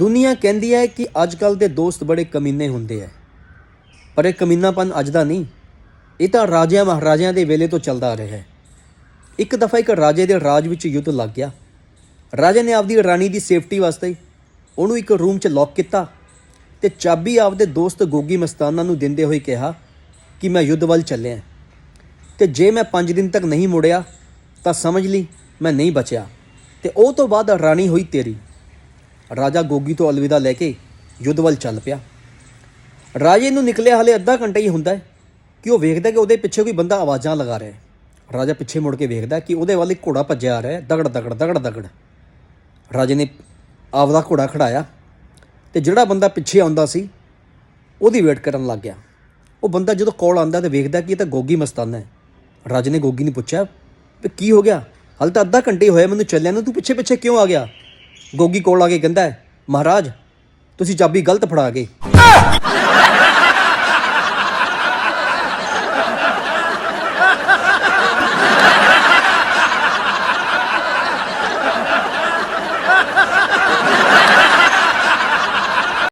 ਦੁਨੀਆ ਕਹਿੰਦੀ ਹੈ ਕਿ ਅੱਜ ਕੱਲ ਦੇ ਦੋਸਤ ਬੜੇ ਕਮੀਨੇ ਹੁੰਦੇ ਐ ਪਰ ਇਹ ਕਮੀਨਾਪਨ ਅੱਜ ਦਾ ਨਹੀਂ। ਇਹ ਤਾਂ ਰਾਜਿਆਂ ਮਹਾਰਾਜਿਆਂ ਦੇ ਵੇਲੇ ਤੋਂ ਚੱਲਦਾ ਆ ਰਿਹਾ ਹੈ। ਇੱਕ ਦਫਾ ਇੱਕ ਰਾਜੇ ਦੇ ਰਾਜ ਵਿੱਚ ਯੁੱਧ ਲੱਗ ਗਿਆ। ਰਾਜੇ ਨੇ ਆਪਦੀ ਰਾਣੀ ਦੀ ਸੇਫਟੀ ਵਾਸਤੇ ਉਹਨੂੰ ਇੱਕ ਰੂਮ 'ਚ ਲੌਕ ਕੀਤਾ ਤੇ ਚਾਬੀ ਆਪਦੇ ਦੋਸਤ ਗੋਗੀ ਮਸਤਾਨਾ ਨੂੰ ਦਿੰਦੇ ਹੋਏ ਕਿਹਾ ਕਿ ਮੈਂ ਯੁੱਧ ਵੱਲ ਚੱਲਿਆ। ਤੇ ਜੇ ਮੈਂ 5 ਦਿਨ ਤੱਕ ਨਹੀਂ ਮੁੜਿਆ, ਤਾਂ ਸਮਝ ਲਈ ਮੈਂ ਨਹੀਂ ਬਚਿਆ। ਤੇ ਉਹ ਤੋਂ ਬਾਅਦ ਰਾਣੀ ਹੋਈ ਤੇਰੀ। ਰਾਜਾ ਗੋਗੀ ਤੋਂ ਅਲਵਿਦਾ ਲੈ ਕੇ ਯੁੱਧ ਵੱਲ ਚੱਲ ਪਿਆ। ਰਾਜੇ ਨੂੰ ਨਿਕਲਿਆ ਹਲੇ ਅੱਧਾ ਘੰਟਾ ਹੀ ਹੁੰਦਾ ਹੈ ਕਿ ਉਹ ਵੇਖਦਾ ਕਿ ਉਹਦੇ ਪਿੱਛੇ ਕੋਈ ਬੰਦਾ ਆਵਾਜ਼ਾਂ ਲਗਾ ਰਿਹਾ ਹੈ। ਰਾਜਾ ਪਿੱਛੇ ਮੁੜ ਕੇ ਵੇਖਦਾ ਕਿ ਉਹਦੇ ਵੱਲ ਇੱਕ ਘੋੜਾ ਭੱਜਿਆ ਆ ਰਿਹਾ ਹੈ। ਦਗੜ ਦਗੜ ਦਗੜ ਦਗੜ। ਰਾਜੇ ਨੇ ਆਪਦਾ ਘੋੜਾ ਖੜਾਇਆ ਤੇ ਜਿਹੜਾ ਬੰਦਾ ਪਿੱਛੇ ਆਉਂਦਾ ਸੀ, ਉਹਦੀ ਵੇਟ ਕਰਨ ਲੱਗ ਗਿਆ। ਉਹ ਬੰਦਾ ਜਦੋਂ ਕੋਲ ਆਉਂਦਾ ਤੇ ਵੇਖਦਾ ਕਿ ਇਹ ਤਾਂ ਗੋਗੀ ਮਸਤਾਨਾ ਹੈ। ਰਾਜੇ ਨੇ ਗੋਗੀ ਨੂੰ ਪੁੱਛਿਆ ਵੀ ਕੀ ਹੋ ਗਿਆ? ਹਾਲੇ ਤਾਂ ਅੱਧਾ ਘੰਟੇ ਹੋਇਆ, ਮੈਨੂੰ ਚੱਲਿਆ ਨੂੰ। ਤੂੰ ਪਿੱਛੇ ਪਿੱਛੇ ਕਿਉਂ ਆ ਗਿਆ? ਗੋਗੀ ਕੋਲ ਆ ਕੇ ਕਹਿੰਦਾ ਹੈ ਮਹਾਰਾਜ ਤੁਸੀਂ ਚਾਬੀ ਗਲਤ ਫੜਾ ਗਏ